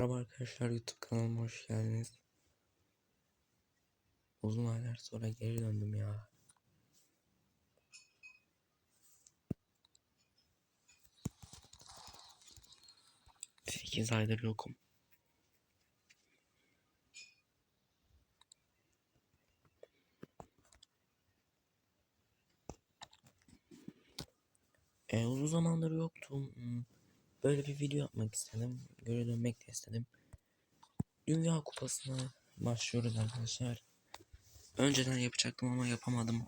Merhaba arkadaşlar YouTube kanalıma hoş geldiniz. Uzun aylar sonra geri döndüm ya. Sekiz aydır yokum. E, uzun zamandır yoktum. Böyle bir video yapmak istedim. Geri dönmek de istedim. Dünya Kupası'na başlıyoruz arkadaşlar. Önceden yapacaktım ama yapamadım.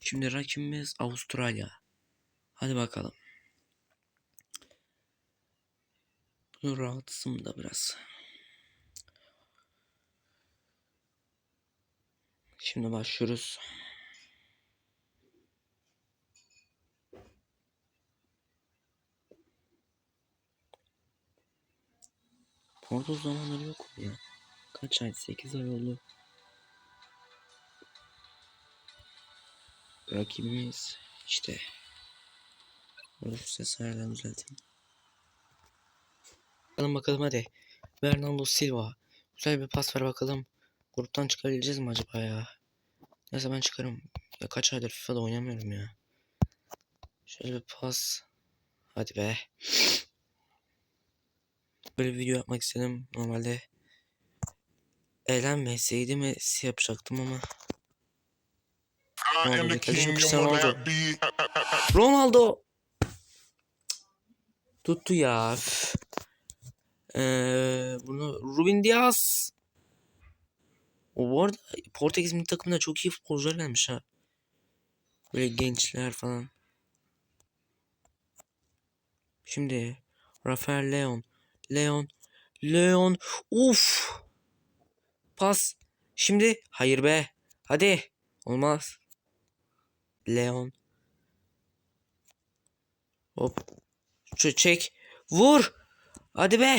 Şimdi rakibimiz Avustralya. Hadi bakalım. Bunu rahatsım da biraz. Şimdi başlıyoruz. Orada zamanları yok mu ya? Kaç ay? 8 ay oldu. Rakibimiz işte. Orada şu sesi ayarlarını düzelteyim. Bakalım bakalım hadi. Bernardo Silva. Güzel bir pas ver bakalım. Gruptan çıkabileceğiz mi acaba ya? Neyse ben çıkarım. Ya kaç aydır FIFA'da oynamıyorum ya. Şöyle bir pas. Hadi be. Böyle bir video yapmak istedim. Normalde eğlenmeseydi mi yapacaktım ama. Ronaldo Cristiano. Tuttu ya. Ee, bunu Ruben Diaz. O bu arada Portekiz milli takımına çok iyi futbolcular gelmiş ha. Böyle gençler falan. Şimdi Rafael Leon. Leon. Leon. Uf. Pas. Şimdi hayır be. Hadi. Olmaz. Leon. Hop. Şu çek. Vur. Hadi be.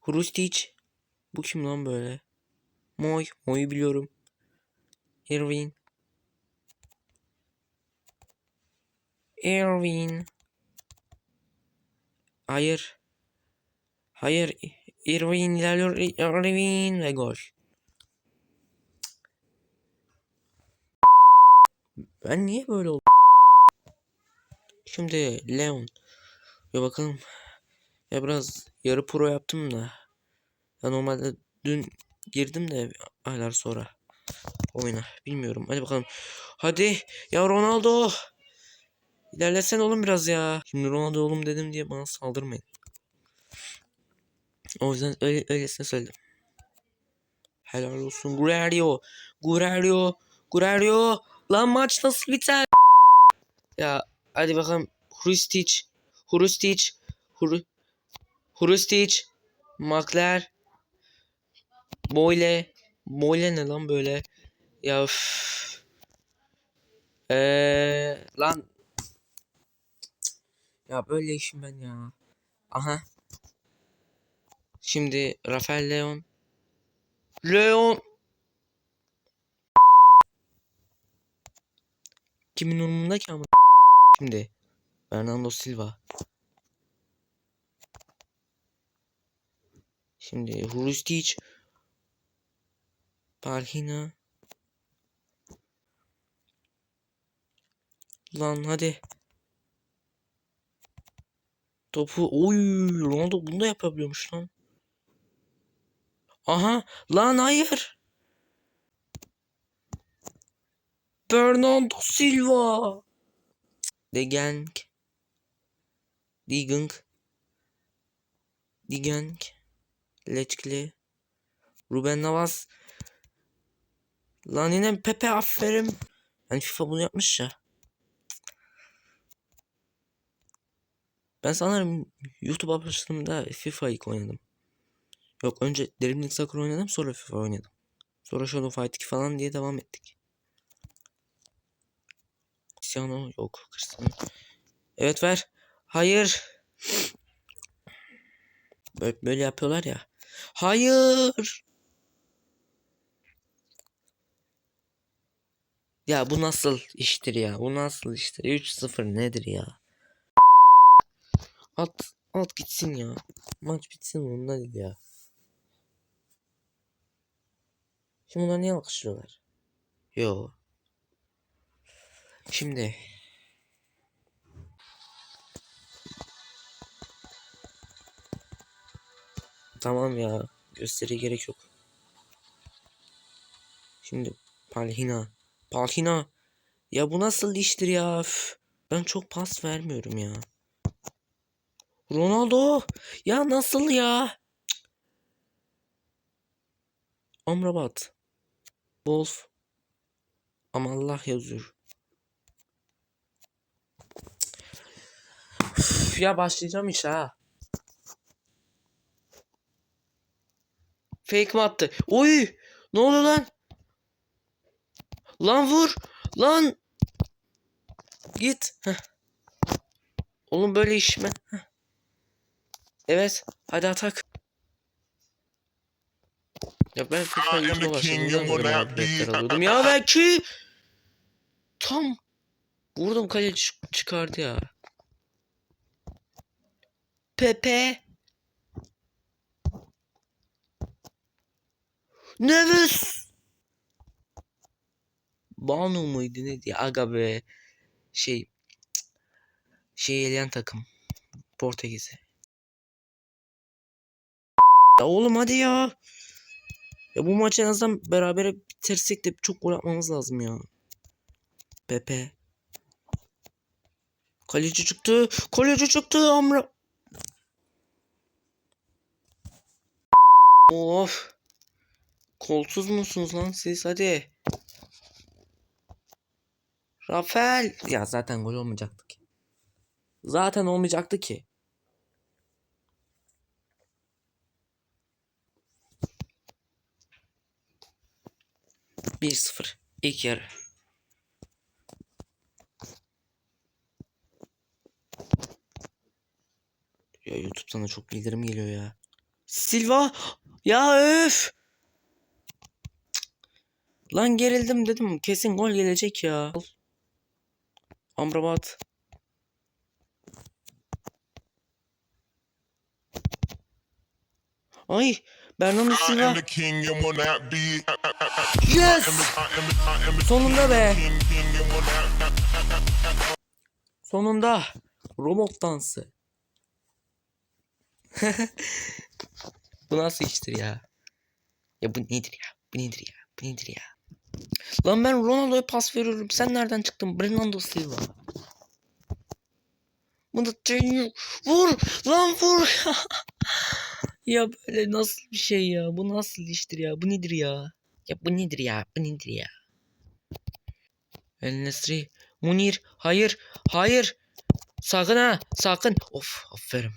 Hrustic. Bu kim lan böyle? Moy. Moy'u biliyorum. Irving. Irving. Hayır. Hayır. Irving ilerliyor. Irving ve gol. Ben niye böyle oldum? Şimdi Leon. Ya bakalım. Ya biraz yarı pro yaptım da. Ya normalde dün girdim de aylar sonra oyuna. Bilmiyorum. Hadi bakalım. Hadi. Ya Ronaldo. İlerlesen oğlum biraz ya. Şimdi Ronaldo oğlum dedim diye bana saldırmayın. O yüzden öyle, öylesine söyledim. Helal olsun. Guerrero. Guerrero. Guerrero. Lan maç nasıl biter? Ya hadi bakalım. Hrustic. Hru Hrustic. Makler. Boyle. Boyle ne lan böyle? Ya üf. Eee lan. Ya böyle işim ben ya. Aha. Şimdi Rafael Leon. Leon. Kimin umurunda ki ama? Şimdi Fernando Silva. Şimdi Hrustic. Palhina. Lan hadi. Topu oy Ronaldo bunu da yapabiliyormuş lan. Aha lan hayır. Bernardo Silva. De Genk. Digeng. Digeng. Leçkili. Ruben Navas. Lan yine Pepe aferin. Yani FIFA bunu yapmış ya. Ben sanırım YouTube başladığımda FIFA ilk oynadım. Yok önce Dream League Soccer oynadım sonra FIFA oynadım. Sonra Shadow Fight 2 falan diye devam ettik. Cristiano yok Cristiano. Evet ver. Hayır. Böyle, böyle yapıyorlar ya. Hayır. Ya bu nasıl iştir ya? Bu nasıl iştir? 3-0 nedir ya? At, at gitsin ya. Maç bitsin onunla değil ya. Şimdi bunlar niye alkışlıyorlar? Yo. Şimdi. Tamam ya. Gösteriye gerek yok. Şimdi Palhina. Palhina. Ya bu nasıl iştir ya? Üf. Ben çok pas vermiyorum ya. Ronaldo. Ya nasıl ya? Amrabat. Wolf. Ama Allah yazıyor. Üf, ya başlayacağım işe ha. Fake mi attı? Oy! Ne oluyor lan? Lan vur! Lan! Git. Heh. Oğlum böyle iş mi? Heh. Evet. Hadi atak. Ya ben am YouTube'a be- alıyordum. Ya belki tam vurdum kale çık- çıkardı ya. Pepe. Neves. Banu muydu neydi? Aga be. Şey. Şey eleyen takım. Portekiz'i. Ya oğlum hadi ya. Ya bu maçı en azından berabere bitirsek de çok gol atmamız lazım ya. Pepe. Kaleci çıktı. Kaleci çıktı Amra. Of. Kolsuz musunuz lan siz hadi. Rafael. Ya zaten gol olmayacaktı ki. Zaten olmayacaktı ki. Bir sıfır. İlk yarı. Ya YouTube'dan da çok bildirim geliyor ya. Silva! Ya öf! Lan gerildim dedim. Kesin gol gelecek ya. Amrabat. Ay! Bernardo Silva. Yes! Sonunda be. Sonunda robot dansı. bu nasıl iştir ya? Ya bu nedir ya? Bu nedir ya? Bu nedir ya? Lan ben Ronaldo'ya pas veriyorum. Sen nereden çıktın? Bernardo Silva. Bunu deniyor. Vur! Lan vur! ya böyle nasıl bir şey ya? Bu nasıl iştir ya? Bu nedir ya? Ya bu nedir ya? Bu nedir ya? El Nesri. Munir. Hayır. Hayır. Sakın ha. Sakın. Of. Aferin.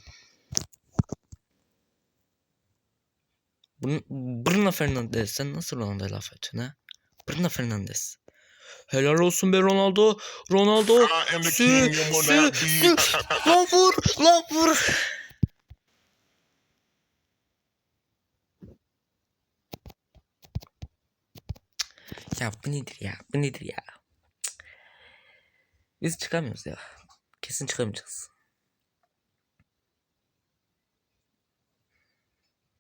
Brun- Bruno Fernandes. Sen nasıl Ronaldo'ya laf ediyorsun ha? Bruno Fernandes. Helal olsun be Ronaldo. Ronaldo. Sü, sü, sü. Lan vur. Lan vur. Ya bu nedir ya? Bu nedir ya? Biz çıkamıyoruz ya. Kesin çıkamayacağız.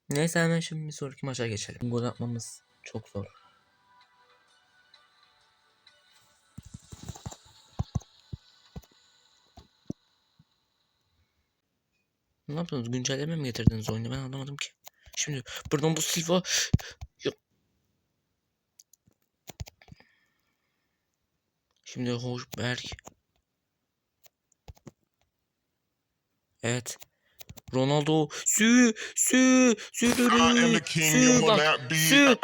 Neyse hemen şimdi bir sonraki maça geçelim. Gol atmamız çok zor. Ne yaptınız? Güncelleme mi getirdiniz oyunu? Ben anlamadım ki. Şimdi Bernardo Silva Şimdi Hoşberg Evet. Ronaldo. Sü sü sü I am the king and sü bak sü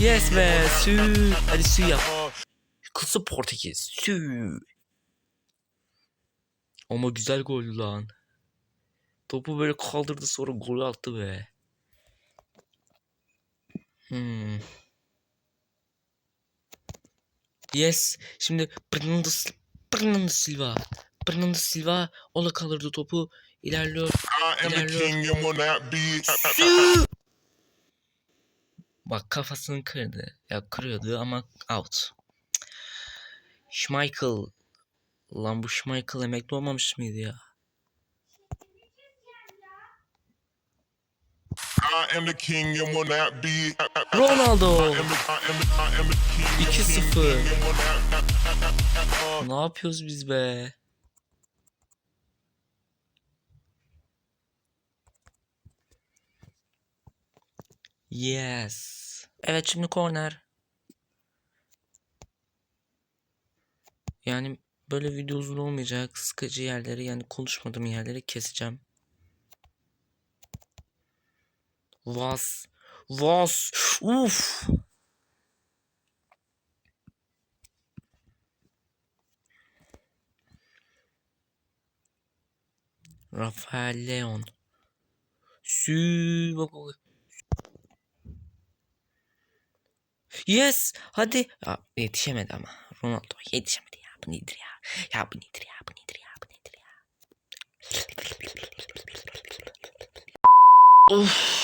I yes be sü. Hadi sü yap. Kısa Portekiz. Sü. Ama güzel gol lan. Topu böyle kaldırdı sonra gol attı be. Hmm. Yes. Şimdi Bernardo, Bernardo Silva. Bernardo Silva ola kalırdı topu. ilerliyor. İlerliyor. Bak kafasını kırdı. Ya kırıyordu ama out. Schmeichel. Lan bu Schmeichel emekli olmamış mıydı ya? Ronaldo. I am the, I am the, I am the king. 2-0. Ne yapıyoruz biz be? Yes. Evet şimdi korner. Yani böyle video uzun olmayacak. Sıkıcı yerleri yani konuşmadığım yerleri keseceğim. Vas. Vas. Uf. Rafael Leon. Sü bak bak. Yes. Hadi. Ya, yetişemedi ama. Ronaldo yetişemedi ya. Bu nedir ya? Ya bu nedir ya? Bu nedir ya? Bu nedir ya? of.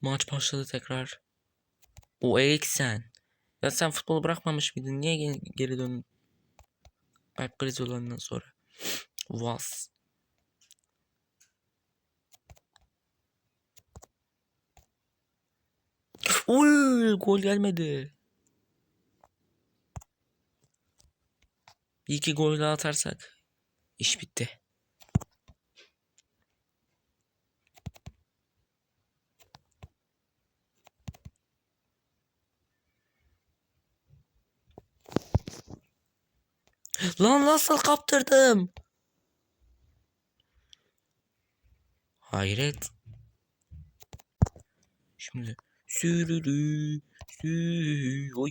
Maç başladı tekrar. O Eriksen. Ya sen futbolu bırakmamış mıydın? Niye geri, döndün? Kalp krizi olanından sonra. Was. Uy, gol gelmedi. Bir iki gol atarsak iş bitti. Lan nasıl kaptırdım? Hayret. Şimdi sürürü sü oy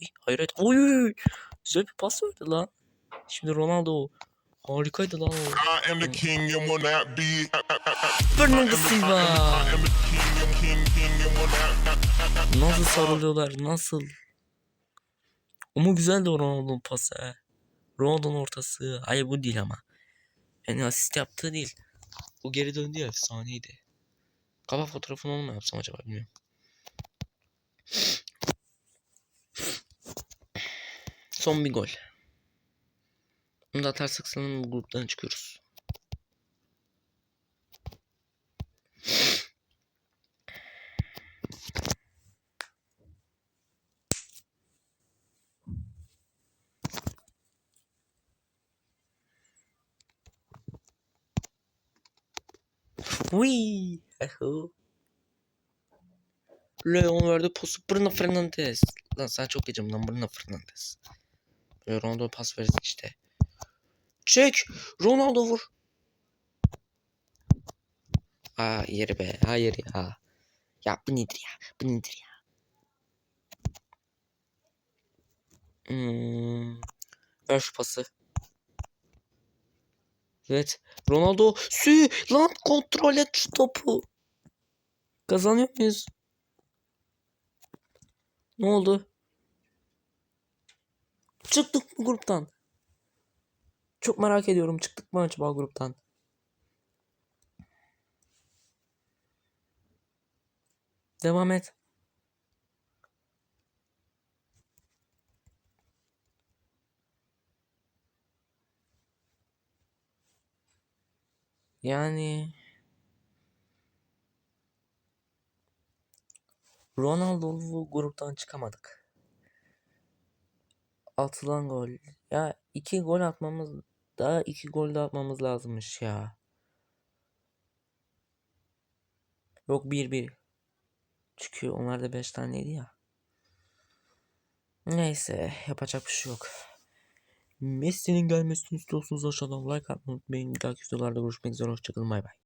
oy, hayret oy güzel bir pas verdi lan. Şimdi Ronaldo harikaydı lan o. Bernardo Silva. Nasıl sarılıyorlar nasıl? Ama güzeldi Ronaldo'nun pası. he. Ronaldo'nun ortası. Hayır bu değil ama. Yani asist yaptığı değil. O geri döndü ya efsaneydi. Kafa fotoğrafını onu mu yapsam acaba bilmiyorum. Son bir gol. Bunu da atarsak sanırım bu gruptan çıkıyoruz. Eho. Leon verdi pası Bruno Fernandes. Lan sen çok gecem lan Bruno Fernandes. Ronaldo pas verirsin işte. Çek. Ronaldo vur. Aa yeri be. Hayır ya. Ya bu nedir ya? Bu nedir ya? Hmm. Ver şu pası. Evet. Ronaldo. Sü. Lan kontrol et şu topu. Kazanıyor muyuz? Ne oldu? Çıktık mı gruptan? Çok merak ediyorum. Çıktık mı acaba gruptan? Devam et. Yani Ronaldo'lu gruptan çıkamadık. Atılan gol. Ya iki gol atmamız daha iki gol de atmamız lazımmış ya. Yok bir bir. Çünkü onlar da beş taneydi ya. Neyse yapacak bir şey yok. Messi'nin gelmesini istiyorsanız aşağıdan like atmayı unutmayın. Bir dahaki videolarda görüşmek üzere. Hoşçakalın. Bay bay.